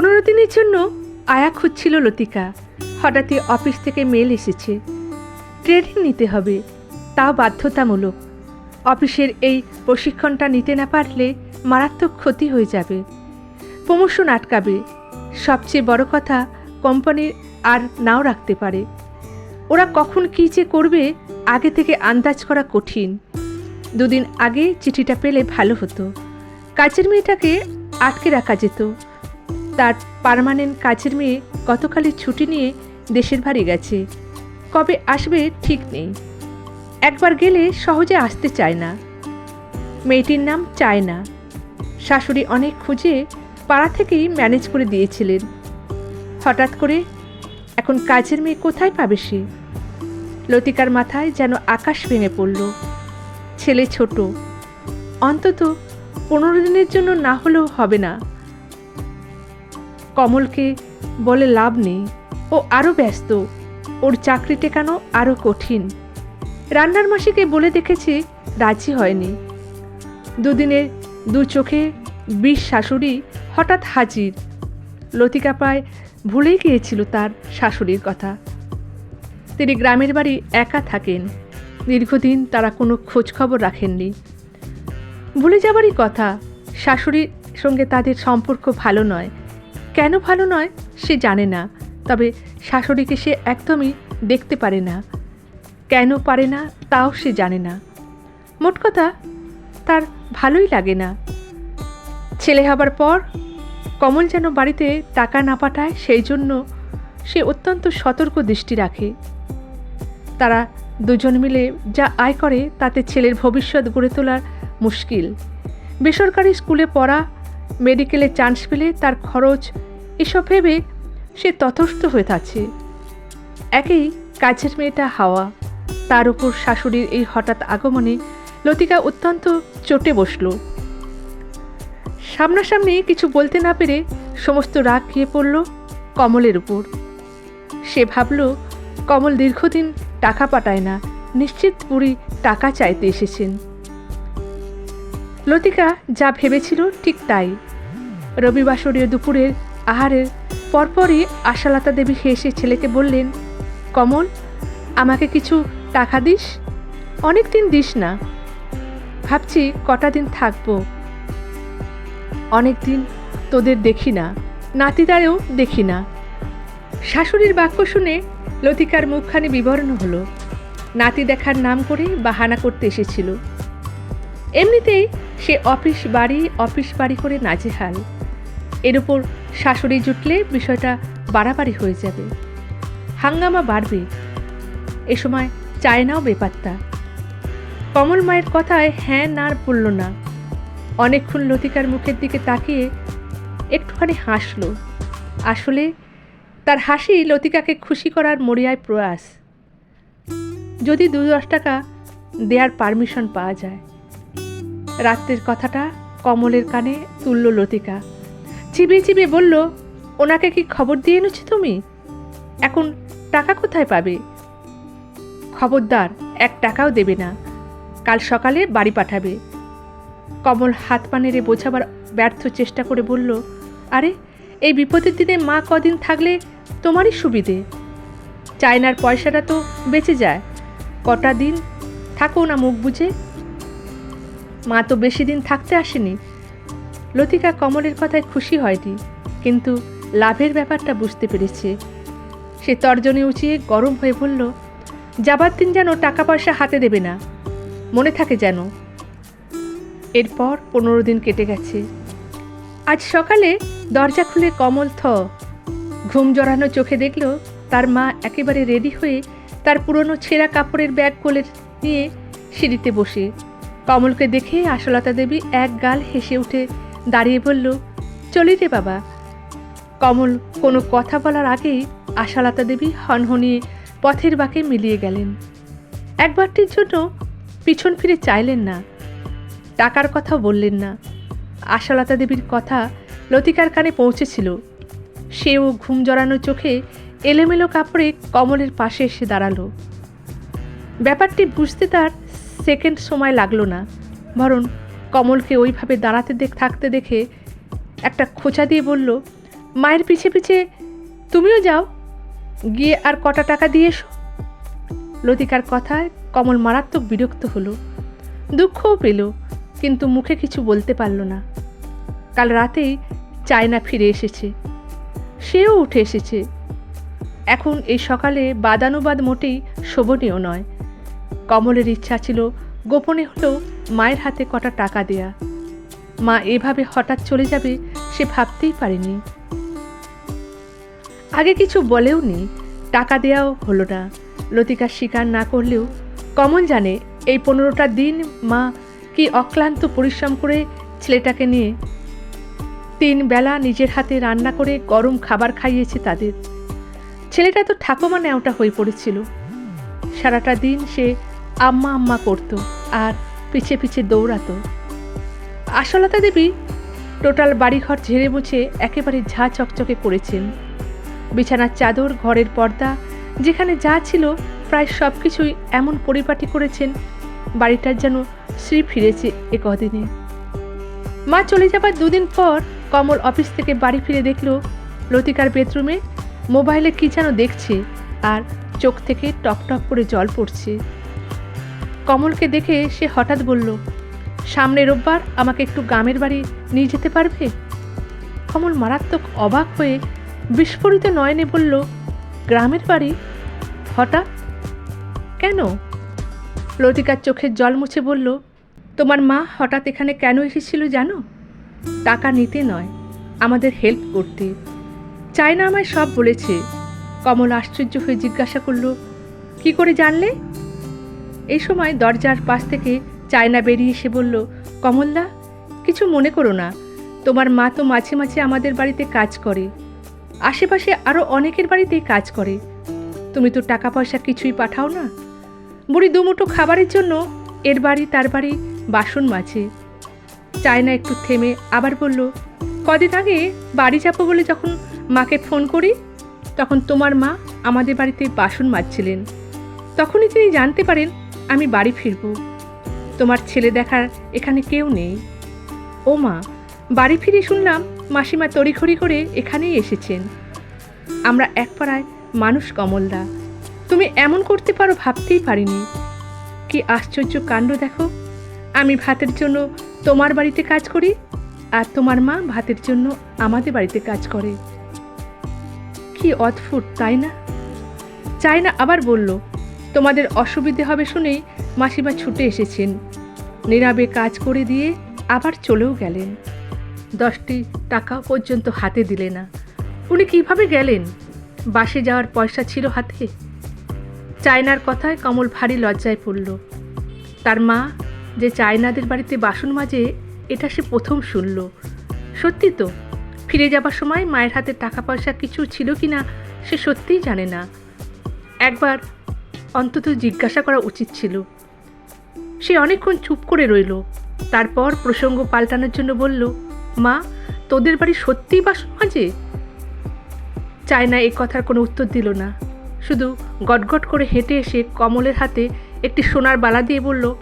পনেরো দিনের জন্য আয়া খুঁজছিল লতিকা। হঠাৎই অফিস থেকে মেল এসেছে। ট্রেনিং নিতে হবে, তাও বাধ্যতামূলক। অফিসের এই প্রশিক্ষণটা নিতে না পারলে মারাত্মক ক্ষতি হয়ে যাবে। প্রমোশন আটকাবে। সবচেয়ে বড় কথা কোম্পানির আর নাও রাখতে পারে। ওরা কখন কী যে করবে, আগে থেকে আন্দাজ করা কঠিন। দুদিন আগে চিঠিটা পেলে ভালো হতো। কাজের মেয়েটাকে আটকে রাখা যেত। তার পারমানেন্ট কাজের মেয়ে গতকালই ছুটি নিয়ে দেশের বাড়ি গেছে। কবে আসবে ঠিক নেই। একবার গেলে সহজে আসতে চায় না। মেয়েটির নাম চায়না। শাশুড়ি অনেক খুঁজে পাড়া থেকেই ম্যানেজ করে দিয়েছিলেন। হঠাৎ করে এখন কাজের মেয়ে কোথায় পাবে সে? লতিকার মাথায় যেন আকাশ ভেঙে পড়ল। ছেলে ছোট। অন্তত পনেরো দিনের জন্য না হলেও হবে না। কমলকে বলে লাভ নেই। ও আরও ব্যস্ত। ওর চাকরি টেকানো আরও কঠিন? রান্নার মাসিকে বলে দেখেছি রাজি হয়নি। দুদিনের দু চোখে বিষ শাশুড়ি হঠাৎ হাজির। লতিকা প্রায় ভুলেই গিয়েছিল তার শাশুড়ির কথা। তিনি গ্রামের বাড়ি একা থাকেন। দীর্ঘদিন তারা কোনো খোঁজখবর রাখেননি। ভুলে যাবারই কথা, শাশুড়ির সঙ্গে তাদের সম্পর্ক ভালো নয়। কেন ভালো নয় সে জানে না, তবে শাশুড়িকে সে একদমই দেখতে পারে না। কেন পারে না তাও সে জানে না। মোট কথা, তার ভালোই লাগে না। ছেলে হবার পর কমল যেন বাড়িতে টাকা না পাঠায় সেই জন্য সে অত্যন্ত সতর্ক দৃষ্টি রাখে। তারা দুজন মিলে যা আয় করে তাতে ছেলের ভবিষ্যৎ গড়ে তোলার মুশকিল। বেসরকারি স্কুলে পড়া মেডিকেলে চান্স পেলে তার খরচ, এসব ভেবে সে তথস্থ হয়ে থাকছে। একেই কাজের মেয়েটা হাওয়া। তার উপর শাশুড়ির এই হঠাৎ আগমনে লতিকা অত্যন্ত চটে বসল। সামনাসামনি কিছু বলতে না পেরে সমস্ত রাগ গিয়ে পড়ল কমলের উপর। সে ভাবল, কমল দীর্ঘদিন টাকা পাঠায় না, নিশ্চিত বুড়ি টাকা চাইতে এসেছেন। লতিকা যা ভেবেছিল ঠিক তাই। রবিবাসরীয় দুপুরের আহারের পরপরই আশালতা দেবী হেসে ছেলেকে বললেন, কমল, আমাকে কিছু টাকা দিস? অনেক দিন দিস না। ভাবছি কটা দিন থাকব। অনেক দিন তোদের দেখি না, নাতিদারেও দেখি না। শাশুড়ির বাক্য শুনে লতিকার মুখখানি বিবর্ণ হলো। নাতি দেখার নাম করে বাহানা করতে এসেছিল। এমনিতেই সে অফিস বাড়ি অফিস বাড়ি করে নাজেহাল। এর উপর শাশুড়ি জুটলে বিষয়টা বাড়াবাড়ি হয়ে যাবে। হাঙ্গামা বাড়বে। এ সময় চায়নাও বেপাত্তা। কমল মায়ের কথায় হ্যাঁ না আর বলল না। অনেকক্ষণ লতিকার মুখের দিকে তাকিয়ে একটুখানি হাসল। আসলে তার হাসি লতিকাকে খুশি করার মরিয়ায় প্রয়াস। যদি দু দশ টাকা দেওয়ার পারমিশন পাওয়া যায়। রাত্রের কথাটা কমলের কানে তুলল লতিকা। চিবিয়ে চিবিয়ে বলল, ওনাকে কি খবর দিয়ে এনেছো তুমি? এখন টাকা কোথায় পাবে? খবরদার, এক টাকাও দেবে না। কাল সকালে বাড়ি পাঠাবে। কমল হাত পা নেড়ে বোঝাবার ব্যর্থ চেষ্টা করে বলল, আরে, এই বিপদের দিনে মা কদিন থাকলে তোমারই সুবিধে? চায়নার পয়সাটা তো বেঁচে যায়। কটা দিন থাকো না মুখ বুঝে মা তো বেশি দিন থাকতে আসেনি। লতিকা কমলের কথায় খুশি হয়নি, কিন্তু লাভের ব্যাপারটা বুঝতে পেরেছে। সে তর্জনী উঁচিয়ে গরম হয়ে বলল, যাবার দিন যেন টাকা পয়সা হাতে দেবে না, মনে থাকে যেন। এরপর পনেরো দিন কেটে গেছে। আজ সকালে দরজা খুলে কমল থ ঘুম জড়ানো চোখে দেখল, তার মা একেবারে রেডি হয়ে তার পুরনো ছেঁড়া কাপড়ের ব্যাগ কোলে নিয়ে সিঁড়িতে বসে। কমলকে দেখে আশালতা দেবী এক গাল হেসে উঠে দাঁড়িয়ে বলল, চলি রে বাবা। কমল কোনো কথা বলার আগেই আশালতা দেবী হনহনিয়ে পথের বাঁকে মিলিয়ে গেলেন। একবারটির জন্য পিছন ফিরে চাইলেন না, টাকার কথা বললেন না। আশালতা দেবীর কথা লতিকার কানে পৌঁছেছিল। সেও ঘুম জড়ানো চোখে এলোমেলো কাপড়ে কমলের পাশে এসে দাঁড়াল। ব্যাপারটি বুঝতে তার সেকেন্ড সময় লাগল না। বরং কমলকে ওইভাবে দাঁড়াতে দেখ, থাকতে দেখে একটা খোঁচা দিয়ে বলল, মায়ের পিছে পিছে তুমিও যাও, গিয়ে আর কটা টাকা দিয়ে এসো। লতিকার কথায় কমল মারাত্মক বিরক্ত হলো, দুঃখও পেল, কিন্তু মুখে কিছু বলতে পারল না। কাল রাতেই চায়না ফিরে এসেছে, সেও উঠে এসেছে। এখন এই সকালে বাদানুবাদ মোটেই শোভনীয় নয়। কমলের ইচ্ছা ছিল, গোপনে হলেও মায়ের হাতে কটা টাকা দেয়া। মা এভাবে হঠাৎ চলে যাবে সে ভাবতেই পারেনি। আগে কিছু বলেও নি, টাকা দেওয়াও হলো না। লতিকা স্বীকার না করলেও কমন জানে এই পনেরোটা দিন মা কি অক্লান্ত পরিশ্রম করে ছেলেটাকে নিয়ে তিন বেলা নিজের হাতে রান্না করে গরম খাবার খাইয়েছে তাদের। ছেলেটা তো ঠাকুমা নেওয়াটা হয়ে পড়েছিল। সারাটা দিন সে আম্মা আম্মা করতো আর পিছে পিছে দৌড়াতো। আশালতা দেবী টোটাল বাড়িঘর ঝেড়ে মুছে একেবারে ঝা চকচকে করেছেন। বিছানার চাদর, ঘরের পর্দা, যেখানে যা ছিল প্রায় সব কিছুই এমন পরিপাটি করেছেন, বাড়িটার যেন শ্রী ফিরেছে এ কদিনে। মা চলে যাবার দুদিন পর কমল অফিস থেকে বাড়ি ফিরে দেখল লতিকার বেডরুমে মোবাইলে কি যেন দেখছে আর চোখ থেকে টপ টপ করে জল পড়ছে। কমলকে দেখে সে হঠাৎ বলল, সামনে রোববার, আমাকে একটু গ্রামের বাড়ি নিয়ে যেতে পারবে? কমল মারাত্মক অবাক হয়ে বিস্ফোরিত নয়নে বলল, গ্রামের বাড়ি? হঠাৎ? কেন? লতিকার চোখের জল মুছে বলল, তোমার মা হঠাৎ এখানে কেন এসেছিল জানো? টাকা নিতে নয়, আমাদের হেল্প করতে। চায়না আমায় সব বলেছে। কমল আশ্চর্য হয়ে জিজ্ঞাসা করল, কি করে জানলে? এই সময় দরজার পাশ থেকে চায়না বেরিয়ে এসে বলল, কমলদা, কিছু মনে করো না। তোমার মা তো মাঝে মাঝে আমাদের বাড়িতে কাজ করে। আশেপাশে আরও অনেকের বাড়িতেই কাজ করে। তুমি তো টাকা পয়সা কিছুই পাঠাও না। বুড়ি দুমুঠো খাবারের জন্য এর বাড়ি তার বাড়ি বাসন মাঝে। চায়না একটু থেমে আবার বলল, কদিন আগে বাড়ি যাব বলে যখন মাকে ফোন করি, তখন তোমার মা আমাদের বাড়িতে বাসন মাজছিলেন। তখনই তিনি জানতে পারেন আমি বাড়ি ফিরব। তোমার ছেলে দেখার এখানে কেউ নেই। ও মা, বাড়ি ফিরে শুনলাম মাসিমা তড়িঘড়ি করে এখানেই এসেছেন। আমরা এক পাড়ায় মানুষ কমলদা। তুমি এমন করতে পারো ভাবতেই পারিনি। কি আশ্চর্য কাণ্ড দেখো। আমি ভাতের জন্য তোমার বাড়িতে কাজ করি আর তোমার মা ভাতের জন্য আমাদের বাড়িতে কাজ করে। কি অদ্ভুত, তাই না? চাই না আবার বলল তোমাদের অসুবিধে হবে শুনেই মাসিমা ছুটে এসেছেন। নীরবে কাজ করে দিয়ে আবার চলেও গেলেন। দশটি টাকা পর্যন্ত হাতে দিলে না। উনি কীভাবে গেলেন? বাসে যাওয়ার পয়সা ছিল হাতে? চায়নার কথায় কমল ভারী লজ্জায় পড়ল। তার মা যে চায়নাদের বাড়িতে বাসন মাজে, এটা সে প্রথম শুনল। সত্যি তো, ফিরে যাবার সময় মায়ের হাতে টাকা পয়সা কিছু ছিল কি না সে সত্যিই জানে না। একবার অন্তত জিজ্ঞাসা করা উচিত ছিল। সে অনেকক্ষণ চুপ করে রইল। তারপর প্রসঙ্গ পাল্টানোর জন্য বলল, মা, তোদের বাড়ি সত্যিই বাসন মাজে চায়না এ কথার কোনো উত্তর দিল না। শুধু গটগট করে হেঁটে এসে কমলের হাতে একটি সোনার বালা দিয়ে বলল,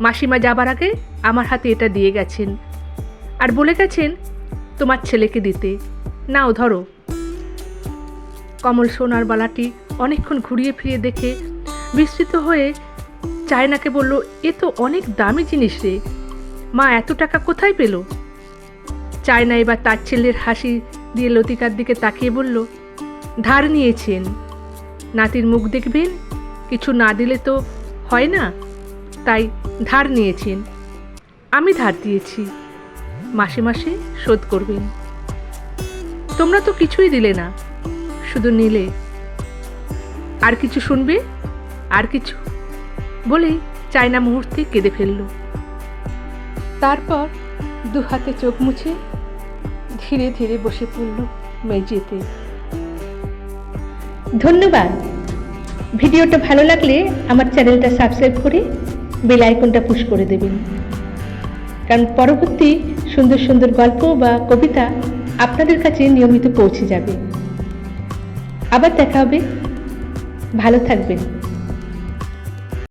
মাসিমা যাবার আগে আমার হাতে এটা দিয়ে গেছেন। আর বলে গেছেন, তোমার ছেলেকে দিতে। নাও ধরো। কমল সোনার বালাটি অনেকক্ষণ ঘুরিয়ে ফিরিয়ে দেখে বিস্মিত হয়ে চায়নাকে বলল, এ তো অনেক দামি জিনিস রে। মা, এত টাকা কোথায় পেল? চায়না এবার তার ছেলের হাসি দিয়ে লতিকার দিকে তাকিয়ে বলল, ধার নিয়েছেন। নাতির মুখ দেখবেন, কিছু না দিলে তো হয় না। তাই ধার নিয়েছেন। আমি ধার দিয়েছি। মাসে মাসে শোধ করবেন। তোমরা তো কিছুই দিলে না, শুধু নিলে। আর কিছু শুনবে? আর কিছু বলেই চায়না মুহূর্তে কেঁদে ফেলল। তারপর দু হাতে চোখ মুছে ধীরে ধীরে বসে পড়ল মেঝেতে। ধন্যবাদ। ভিডিওটা ভালো লাগলে আমার চ্যানেলটা সাবস্ক্রাইব করে বেল আইকনটা পুশ করে দেবেন। কারণ পরবর্তী সুন্দর সুন্দর গল্প বা কবিতা আপনাদের কাছে নিয়মিত পৌঁছে যাবে। আবার দেখা হবে। ভালো থাকবেন।